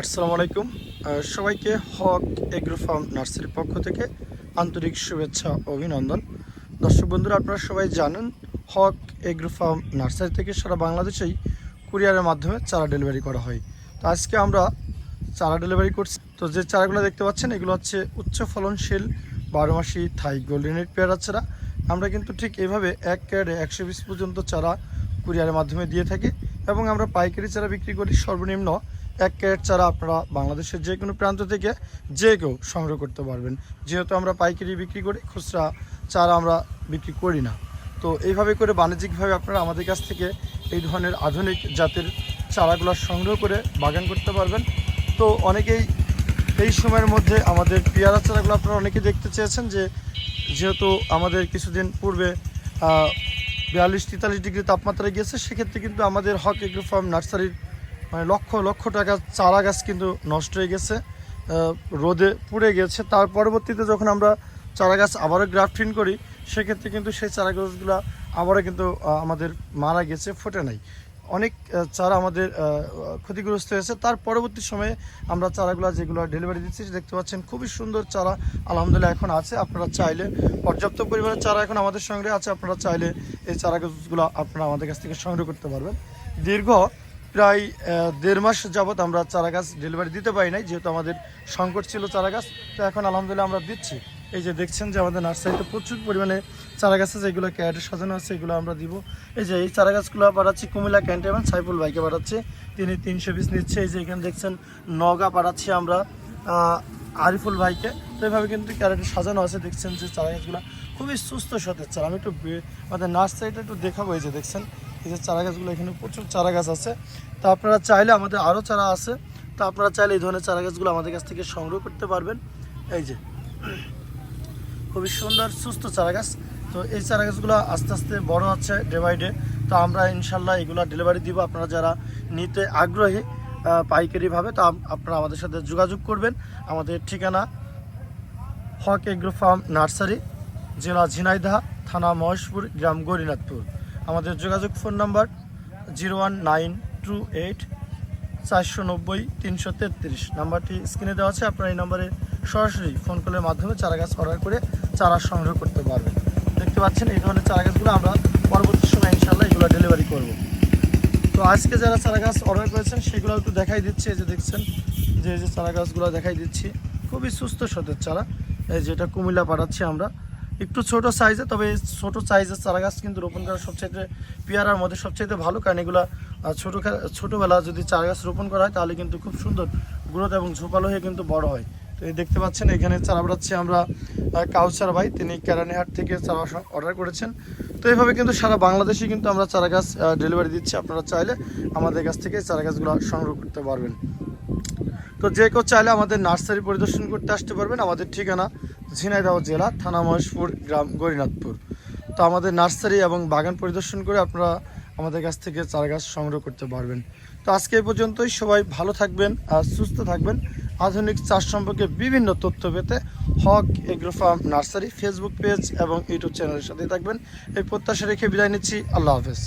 আসসালামু আলাইকুম। সবাইকে হক এগ্রো ফার্ম নার্সারির পক্ষ থেকে আন্তরিক শুভেচ্ছা অভিনন্দন। দর্শক বন্ধুরা, আপনারা সবাই জানেন, হক এগ্রো ফার্ম নার্সারি থেকে সারা বাংলাদেশেই কুরিয়ারের মাধ্যমে চারা ডেলিভারি করা হয়। তো আজকে আমরা চারা ডেলিভারি করছি। তো যে চারাগুলো দেখতে পাচ্ছেন, এগুলো হচ্ছে উচ্চ ফলনশীল বারো মাসি থাই গোল্ডেন রেড পেয়ারা চারা। আমরা কিন্তু ঠিক এভাবে এক ক্যারে একশো বিশ পর্যন্ত চারা কুরিয়ারের মাধ্যমে দিয়ে থাকি এবং আমরা পাইকারি চারা বিক্রি করি সর্বনিম্ন এক ক্যারেট চারা আপনারা বাংলাদেশের যে কোনো প্রান্ত থেকে যে কেউ সংগ্রহ করতে পারবেন। যেহেতু আমরা পাইকারি বিক্রি করি, খুচরা চারা আমরা বিক্রি করি না। তো এইভাবে করে বাণিজ্যিকভাবে আপনারা আমাদের কাছ থেকে এই ধরনের আধুনিক জাতের চারাগুলো সংগ্রহ করে বাগান করতে পারবেন। তো অনেকেই এই সময়ের মধ্যে আমাদের পেয়ারা চারাগুলো আপনারা অনেকেই দেখতে চেয়েছেন যে, যেহেতু আমাদের কিছুদিন পূর্বে বিয়াল্লিশ, তেতাল্লিশ ডিগ্রি তাপমাত্রা গিয়েছে, সেক্ষেত্রে কিন্তু আমাদের হক এগ্রো ফার্ম নার্সারির মানে লক্ষ লক্ষ টাকা চারা গাছ কিন্তু নষ্ট হয়ে গেছে রোদে পুড়ে গেছে। তার পরবর্তীতে যখন আমরা চারা গাছ আবারও গ্রাফটিং করি, সেক্ষেত্রে কিন্তু সেই চারা গাছগুলো আবারও কিন্তু আমাদের মারা গেছে, ফোটে নাই। অনেক চারা আমাদের ক্ষতিগ্রস্ত হয়েছে। তার পরবর্তী সময়ে আমরা চারাগুলো যেগুলো ডেলিভারি দিচ্ছি দেখতে পাচ্ছেন, খুবই সুন্দর চারা আলহামদুলিল্লাহ এখন আছে। আপনারা চাইলে পর্যাপ্ত পরিমাণে চারা এখন আমাদের সঙ্গে আছে। আপনারা চাইলে এই চারা গাছগুলো আপনারা আমাদের কাছ থেকে সংগ্রহ করতে পারবেন। দীর্ঘ প্রায় দেড় মাস যাবত আমরা চারা গাছ ডেলিভারি দিতে পারি নাই, যেহেতু আমাদের সংকট ছিল চারা গাছ তো এখন আলহামদুলিল্লাহ আমরা দিচ্ছি। এই যে দেখছেন যে আমাদের নার্সারিতে প্রচুর পরিমাণে চারা গাছ আছে যেগুলো ক্যারেটে সাজানো আছে এগুলো আমরা দিব। এই যে এই চারা গাছগুলো বাড়াচ্ছি, কুমিল্লা ক্যান্টনমেন্ট সাইফুল বাইকে বাড়াচ্ছে। তিনি তিনশো পিস নিচ্ছে। এই যে এখানে দেখছেন নগা বাড়াচ্ছি আমরা আরিফুল ভাইকে। তো এইভাবে কিন্তু ক্যারেটে সাজানো আছে। দেখছেন যে চারা গাছগুলো খুবই সুস্থ সতেজ চারা। আমি একটু আমাদের নার্সারিটা একটু দেখাবো। এই যে দেখছেন এই যে চারা গাছগুলো এখানে প্রচুর চারা গাছ আছে। তা আপনারা চাইলে আমাদের আরও চারা আছে। তা আপনারা চাইলে এই ধরনের চারা গাছগুলো আমাদের কাছ থেকে সংগ্রহ করতে পারবেন। এই যে, খুবই সুন্দর, সুস্থ চারা গাছ তো এই চারা গাছগুলো আস্তে আস্তে বড় হচ্ছে ডে বাই ডে। তো আমরা ইনশাল্লাহ এগুলো ডেলিভারি দিব আপনারা যারা নিতে আগ্রহী পাইকারিভাবে। তো আপনারা আমাদের সাথে যোগাযোগ করবেন। আমাদের ঠিকানা হক এগ্রো ফার্ম নার্সারি, জেলা ঝিনাইদহ, থানা মহেশপুর, গ্রাম গরিনাথপুর। আমাদের যোগাযোগ phone number zero one nine two eight চারশো নব্বই তিনশো তেত্রিশ। নাম্বারটি স্ক্রিনে দেওয়া আছে, আপনারা এই নম্বরে সরাসরি ফোন কলের মাধ্যমে চারা গাছ অর্ডার করে চারা সংগ্রহ করতে পারবেন। দেখতে পাচ্ছেন, এই ধরনের চারা গাছগুলো আমরা পরবর্তী সময় ইনশাল্লাহ এগুলো ডেলিভারি করব। তো আজকে যারা চারা গাছ অর্ডার করেছেন, সেগুলো একটু দেখাই দিচ্ছি। এই যে দেখছেন, যে যে চারা গাছগুলো দেখাই দিচ্ছি, খুবই সুস্থ সতেজ চারা। এই যেটা কুমিল্লা পাঠাচ্ছি আমরা। একটু ছোট সাইজে তবে ছোট সাইজের চারা গাছ কিন্তু রোপণ করা সবচাইতে পেয়ারার মধ্যে সবচাইতে ভালো। কারণ এগুলো ছোটো ছোটোবেলা যদি চারা গাছ রোপণ করা হয়, তাহলে কিন্তু খুব সুন্দর গ্রোথ এবং ঝোপালো হয়ে কিন্তু বড় হয়। তো এই দেখতে পাচ্ছেন, এখানে চারা বাড়াচ্ছি আমরা কাউসার ভাই। তিনি কেরানিহাট থেকে চারা অর্ডার করেছেন। তো এইভাবে কিন্তু সারা বাংলাদেশে কিন্তু আমরা চারা গাছ ডেলিভারি দিচ্ছি। আপনারা চাইলে আমাদের কাছ থেকে চারা গাছগুলো সংগ্রহ করতে পারবেন। তো যে কেউ চাইলে আমাদের নার্সারি পরিদর্শন করতে আসতে পারবেন। আমাদের ঠিকানা ঝিনাইদহ জেলা, থানা মহেশপুর, গ্রাম গরিনাথপুর তো আমাদের নার্সারি এবং বাগান পরিদর্শন করে আপনারা আমাদের কাছ থেকে চারা গাছ সংগ্রহ করতে পারবেন। তো আজকে এই পর্যন্তই। সবাই ভালো থাকবেন আর সুস্থ থাকবেন। আধুনিক চাষ সম্পর্কে বিভিন্ন তথ্য পেতে Haque agro farm nursery Facebook page এবং ইউটিউব চ্যানেলের সাথে থাকবেন। এই প্রত্যাশা রেখে বিদায় নিচ্ছি। আল্লাহ হাফেজ।